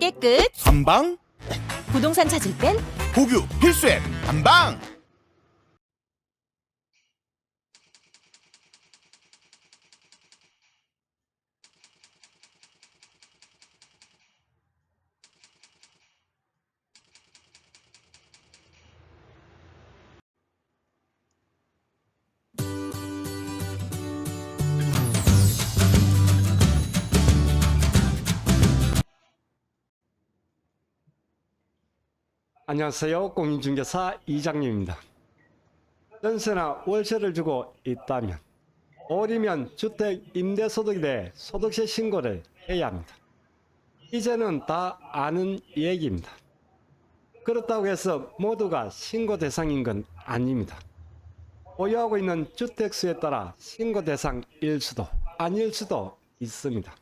깨끗. 한방 부동산 찾을 땐 보규 필수 앱 한방 안녕하세요. 공인중개사 이장님입니다. 전세나 월세를 주고 있다면 5월이면 주택 임대소득에 대해 소득세 신고를 해야 합니다. 이제는 다 아는 얘기입니다. 그렇다고 해서 모두가 신고 대상인 건 아닙니다. 보유하고 있는 주택 수에 따라 신고 대상일 수도 아닐 수도 있습니다.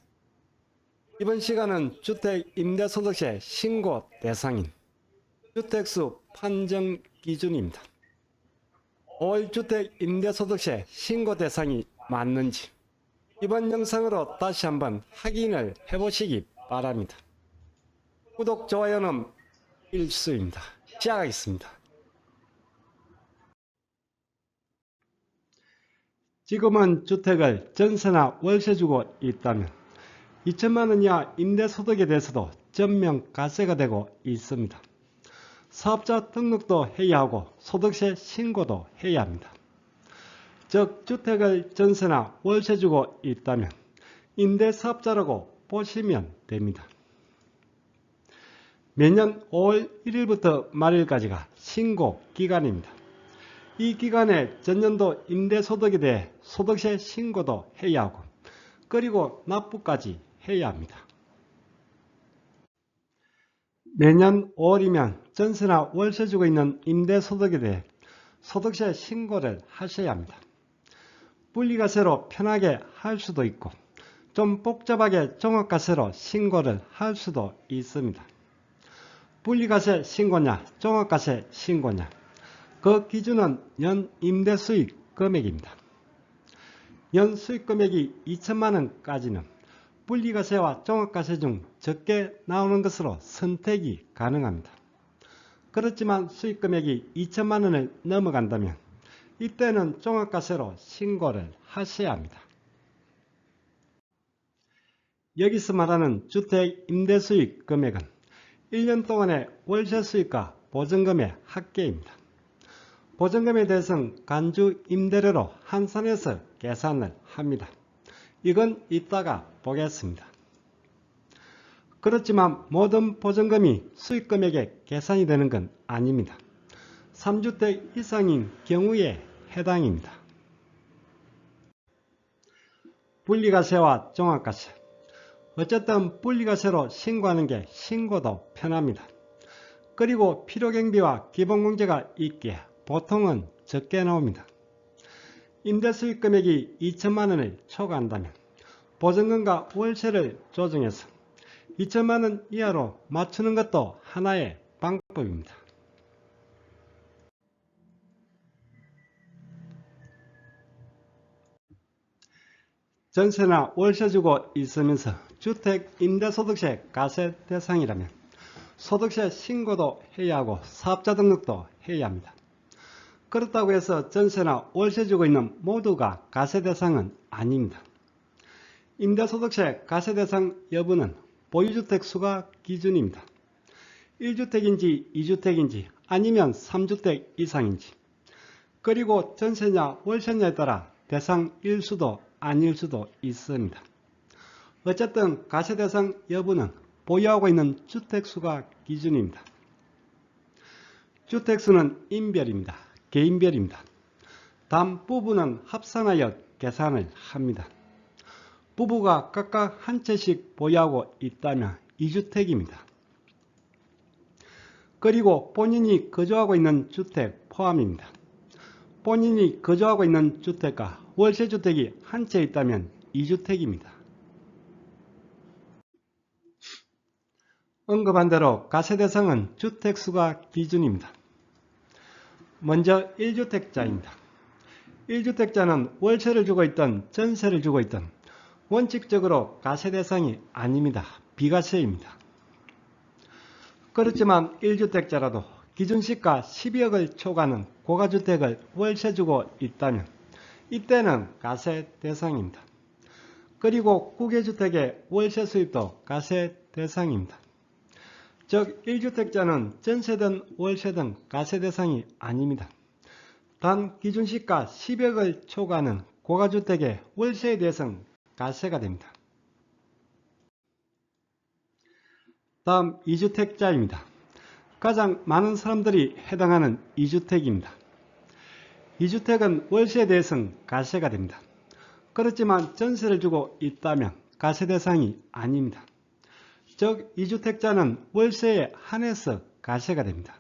이번 시간은 주택 임대소득세 신고 대상인 주택수 판정 기준입니다. 5월 주택 임대소득세 신고 대상이 맞는지 이번 영상으로 다시 한번 확인을 해보시기 바랍니다. 구독, 좋아요는 필수입니다. 시작하겠습니다. 지금은 주택을 전세나 월세 주고 있다면 2천만 원 이하 임대소득에 대해서도 전면 가세가 되고 있습니다. 사업자 등록도 해야 하고 소득세 신고도 해야 합니다. 즉 주택을 전세나 월세 주고 있다면 임대사업자라고 보시면 됩니다. 매년 5월 1일부터 말일까지가 신고 기간입니다. 이 기간에 전년도 임대소득에 대해 소득세 신고도 해야 하고 그리고 납부까지 해야 합니다. 매년 5월이면 전세나 월세 주고 있는 임대소득에 대해 소득세 신고를 하셔야 합니다. 분리과세로 편하게 할 수도 있고 좀 복잡하게 종합과세로 신고를 할 수도 있습니다. 분리과세 신고냐 종합과세 신고냐 그 기준은 연 임대수익 금액입니다. 연 수익 금액이 2천만 원까지는 분리과세와 종합과세 중 적게 나오는 것으로 선택이 가능합니다. 그렇지만 수익 금액이 2천만 원을 넘어간다면 이때는 종합과세로 신고를 하셔야 합니다. 여기서 말하는 주택 임대수익 금액은 1년 동안의 월세 수익과 보증금의 합계입니다. 보증금에 대해서는 간주 임대료로 환산해서 계산을 합니다. 이건 이따가 보겠습니다. 그렇지만 모든 보증금이 수익금액에 계산이 되는 건 아닙니다. 3주택 이상인 경우에 해당입니다. 분리과세와 종합과세 어쨌든 분리과세로 신고하는 게 신고도 편합니다. 그리고 필요경비와 기본공제가 있기에 보통은 적게 나옵니다. 임대 수익 금액이 2천만 원을 초과한다면 보증금과 월세를 조정해서 2천만 원 이하로 맞추는 것도 하나의 방법입니다. 전세나 월세 주고 있으면서 주택 임대소득세 가세 대상이라면 소득세 신고도 해야 하고 사업자 등록도 해야 합니다. 그렇다고 해서 전세나 월세 주고 있는 모두가 가세 대상은 아닙니다. 임대소득세 가세 대상 여부는 보유주택 수가 기준입니다. 1주택인지 2주택인지 아니면 3주택 이상인지 그리고 전세냐 월세냐에 따라 대상일 수도 아닐 수도 있습니다. 어쨌든 가세 대상 여부는 보유하고 있는 주택수가 기준입니다. 주택수는 인별입니다. 개인별입니다. 단 부부는 합산하여 계산을 합니다. 부부가 각각 한 채씩 보유하고 있다면 2주택입니다. 그리고 본인이 거주하고 있는 주택 포함입니다. 본인이 거주하고 있는 주택과 월세주택이 한 채 있다면 2주택입니다. 언급한 대로 가세 대상은 주택수가 기준입니다. 먼저 1주택자입니다. 1주택자는 월세를 주고 있던 전세를 주고 있던 원칙적으로 가세 대상이 아닙니다. 비과세입니다. 그렇지만 1주택자라도 기준시가 12억을 초과하는 고가주택을 월세 주고 있다면 이때는 가세 대상입니다. 그리고 국외주택의 월세 수입도 가세 대상입니다. 즉 1주택자는 전세든 월세든 가세 대상이 아닙니다. 단 기준시가 10억을 초과하는 고가주택의 월세에 대해서는 가세가 됩니다. 다음 2주택자입니다. 가장 많은 사람들이 해당하는 2주택입니다. 2주택은 월세에 대해서는 가세가 됩니다. 그렇지만 전세를 주고 있다면 가세 대상이 아닙니다. 즉 2주택자는 월세에 한해서 가세가 됩니다.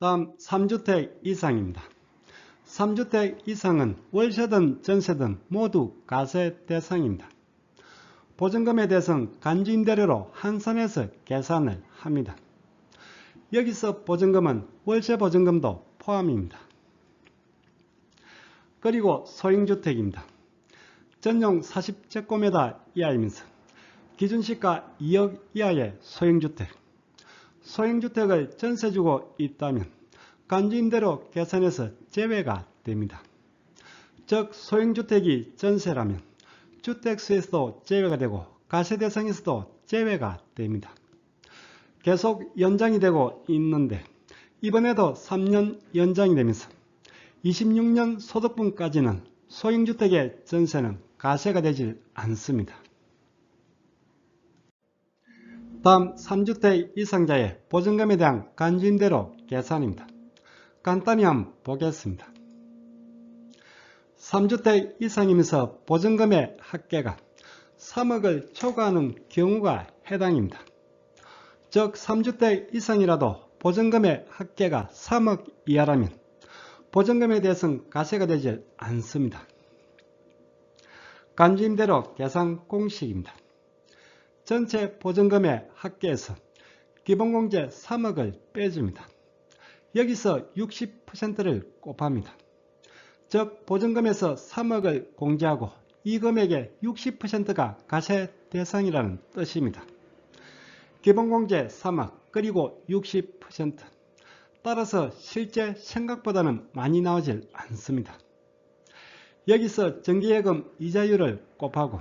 다음 3주택 이상입니다. 3주택 이상은 월세든 전세든 모두 가세 대상입니다. 보증금에 대해서는 간주임대료로 한산해서 계산을 합니다. 여기서 보증금은 월세 보증금도 포함입니다. 그리고 소형주택입니다. 전용 40제곱미터 이하이면서 기준시가 2억 이하의 소형주택, 소형주택을 전세 주고 있다면 간주임대로 계산해서 제외가 됩니다. 즉 소형주택이 전세라면 주택수에서도 제외가 되고 가세 대상에서도 제외가 됩니다. 계속 연장이 되고 있는데 이번에도 3년 연장이 되면서 26년 소득분까지는 소형주택의 전세는 가세가 되질 않습니다. 다음 3주택 이상자의 보증금에 대한 간주임대로 계산입니다. 간단히 한번 보겠습니다. 3주택 이상이면서 보증금의 합계가 3억을 초과하는 경우가 해당입니다. 즉 3주택 이상이라도 보증금의 합계가 3억 이하라면 보증금에 대해서는 가세가 되지 않습니다. 간주임대로 계산 공식입니다. 전체 보증금의 합계에서 기본공제 3억을 빼줍니다. 여기서 60%를 곱합니다. 즉 보증금에서 3억을 공제하고 이 금액의 60%가 가세 대상이라는 뜻입니다. 기본공제 3억 그리고 60% 따라서 실제 생각보다는 많이 나오질 않습니다. 여기서 정기예금 이자율을 곱하고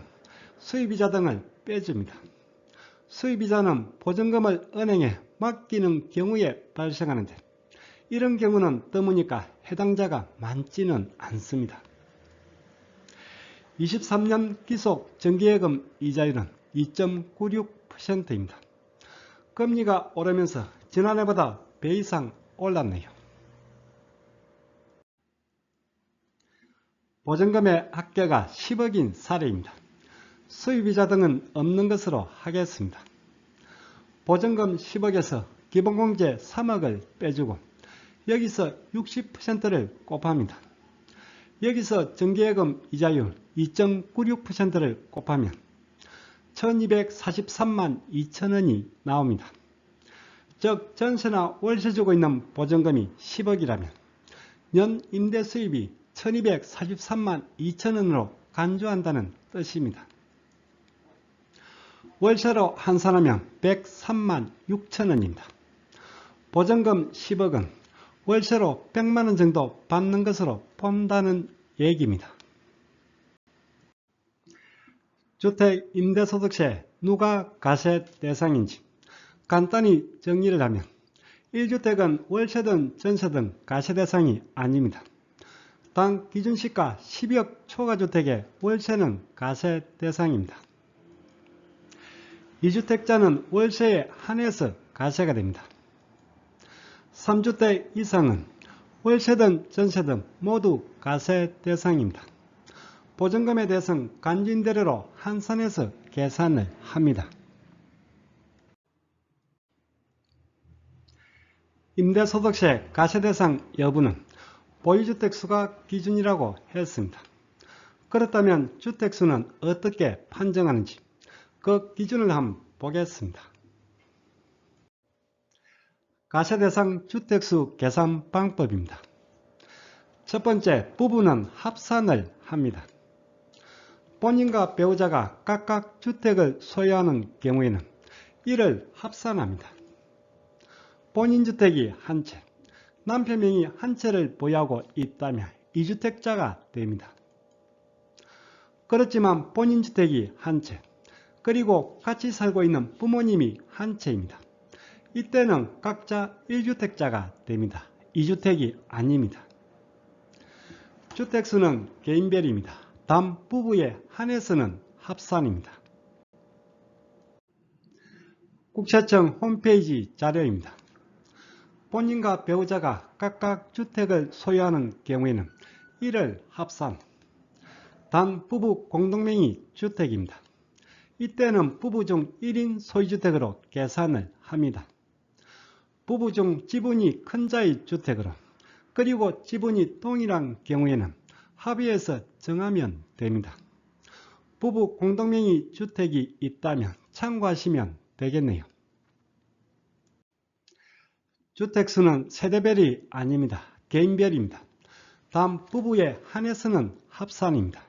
수입이자 등을 빼줍니다. 수입이자는 보증금을 은행에 맡기는 경우에 발생하는데 이런 경우는 드무니까 해당자가 많지는 않습니다. 23년 기속 정기예금 이자율은 2.96%입니다. 금리가 오르면서 지난해보다 배 이상 올랐네요. 보증금의 합계가 10억인 사례입니다. 수입이자 등은 없는 것으로 하겠습니다. 보증금 10억에서 기본공제 3억을 빼주고 여기서 60%를 곱합니다. 여기서 정기예금 이자율 2.96%를 곱하면 1243만 2천원이 나옵니다. 즉 전세나 월세 주고 있는 보증금이 10억이라면 연 임대 수입이 1243만 2천원으로 간주한다는 뜻입니다. 월세로 환산하면 103만 6천원입니다. 보증금 10억은 월세로 100만원 정도 받는 것으로 본다는 얘기입니다. 주택 임대소득세 누가 가세 대상인지 간단히 정리를 하면 1주택은 월세든 전세든 가세 대상이 아닙니다. 단 기준시가 12억 초과주택의 월세는 가세 대상입니다. 2주택자는 월세에 한해서 가세가 됩니다. 3주택 이상은 월세든 전세든 모두 가세 대상입니다. 보증금에 대해서는 간주임대료로 한산해서 계산을 합니다. 임대소득세 가세 대상 여부는 보유주택 수가 기준이라고 했습니다. 그렇다면 주택수는 어떻게 판정하는지 그 기준을 한번 보겠습니다. 가세대상 주택수 계산 방법입니다. 첫 번째 부부는 합산을 합니다. 본인과 배우자가 각각 주택을 소유하는 경우에는 이를 합산합니다. 본인 주택이 한 채, 남편 명의 한 채를 보유하고 있다면 2주택자가 됩니다. 그렇지만 본인 주택이 한 채, 그리고 같이 살고 있는 부모님이 한 채입니다. 이때는 각자 1주택자가 됩니다. 2주택이 아닙니다. 주택수는 개인별입니다. 단 부부에 한해서는 합산입니다. 국세청 홈페이지 자료입니다. 본인과 배우자가 각각 주택을 소유하는 경우에는 이를 합산, 단 부부 공동명의 주택입니다. 이때는 부부 중 1인 소유주택으로 계산을 합니다. 부부 중 지분이 큰 자의 주택으로 그리고 지분이 동일한 경우에는 합의해서 정하면 됩니다. 부부 공동명의 주택이 있다면 참고하시면 되겠네요. 주택수는 세대별이 아닙니다. 개인별입니다. 단 부부에 한해서는 합산입니다.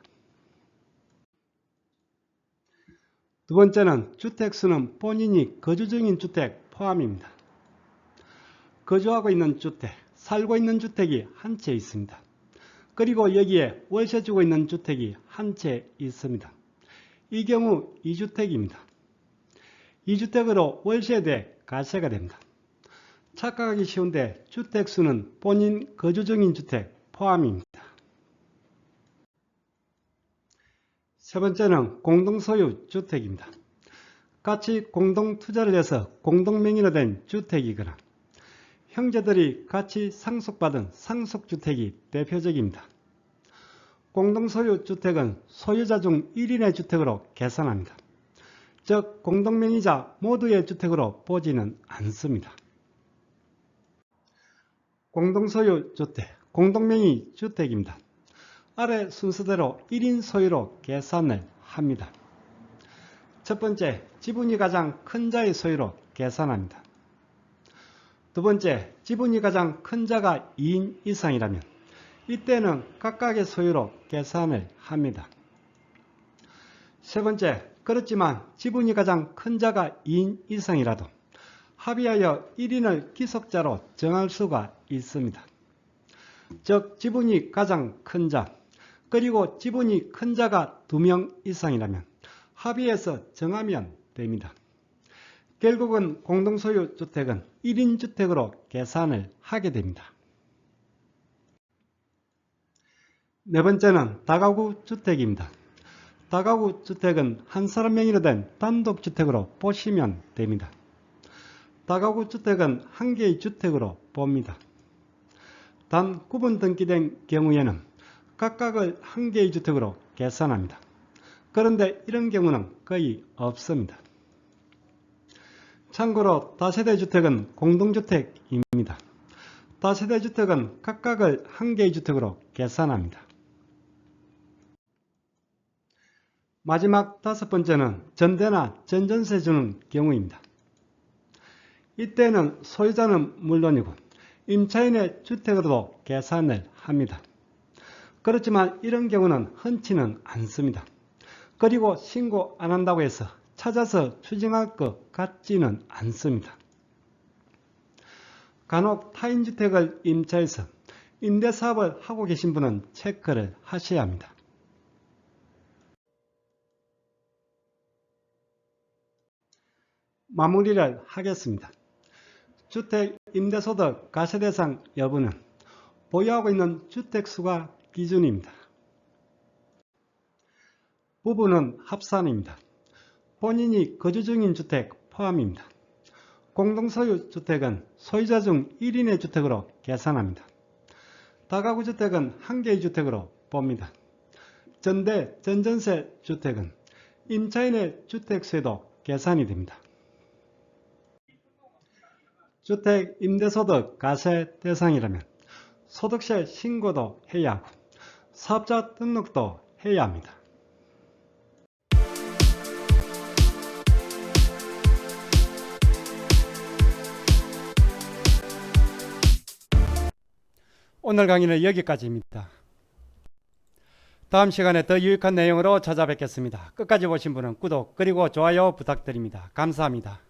두 번째는 주택수는 본인이 거주 중인 주택 포함입니다. 거주하고 있는 주택, 살고 있는 주택이 한 채 있습니다. 그리고 여기에 월세 주고 있는 주택이 한 채 있습니다. 이 경우 2주택입니다. 2주택으로 월세에 대해 가세가 됩니다. 착각하기 쉬운데 주택수는 본인 거주 중인 주택 포함입니다. 세 번째는 공동소유 주택입니다. 같이 공동 투자를 해서 공동명의로 된 주택이거나 형제들이 같이 상속받은 상속주택이 대표적입니다. 공동소유 주택은 소유자 중 1인의 주택으로 계산합니다. 즉 공동명의자 모두의 주택으로 보지는 않습니다. 공동소유 주택, 공동명의 주택입니다. 아래 순서대로 1인 소유로 계산을 합니다. 첫 번째, 지분이 가장 큰 자의 소유로 계산합니다. 두 번째, 지분이 가장 큰 자가 2인 이상이라면 이때는 각각의 소유로 계산을 합니다. 세 번째, 그렇지만 지분이 가장 큰 자가 2인 이상이라도 합의하여 1인을 기속자로 정할 수가 있습니다. 즉 지분이 가장 큰 자, 그리고 지분이 큰 자가 2명 이상이라면 합의해서 정하면 됩니다. 결국은 공동소유 주택은 1인 주택으로 계산을 하게 됩니다. 네 번째는 다가구 주택입니다. 다가구 주택은 한 사람 명의로 된 단독주택으로 보시면 됩니다. 다가구 주택은 한 개의 주택으로 봅니다. 단 구분 등기된 경우에는 각각을 한 개의 주택으로 계산합니다. 그런데 이런 경우는 거의 없습니다. 참고로 다세대 주택은 공동주택입니다. 다세대 주택은 각각을 한 개의 주택으로 계산합니다. 마지막 다섯 번째는 전대나 전전세 주는 경우입니다. 이때는 소유자는 물론이고 임차인의 주택으로도 계산을 합니다. 그렇지만 이런 경우는 흔치는 않습니다. 그리고 신고 안 한다고 해서 찾아서 추징할 것 같지는 않습니다. 간혹 타인주택을 임차해서 임대사업을 하고 계신 분은 체크를 하셔야 합니다. 마무리를 하겠습니다. 주택 임대소득 가세대상 여부는 보유하고 있는 주택수가 기준입니다. 부부는 합산입니다. 본인이 거주 중인 주택 포함입니다. 공동소유 주택은 소유자 중 1인의 주택으로 계산합니다. 다가구 주택은 한 개의 주택으로 봅니다. 전대, 전전세 주택은 임차인의 주택수에도 계산이 됩니다. 주택 임대소득 가세 대상이라면 소득세 신고도 해야 하고 사업자 등록도 해야 합니다. 오늘 강의는 여기까지입니다. 다음 시간에 더 유익한 내용으로 찾아뵙겠습니다. 끝까지 보신 분은 구독 그리고 좋아요 부탁드립니다. 감사합니다.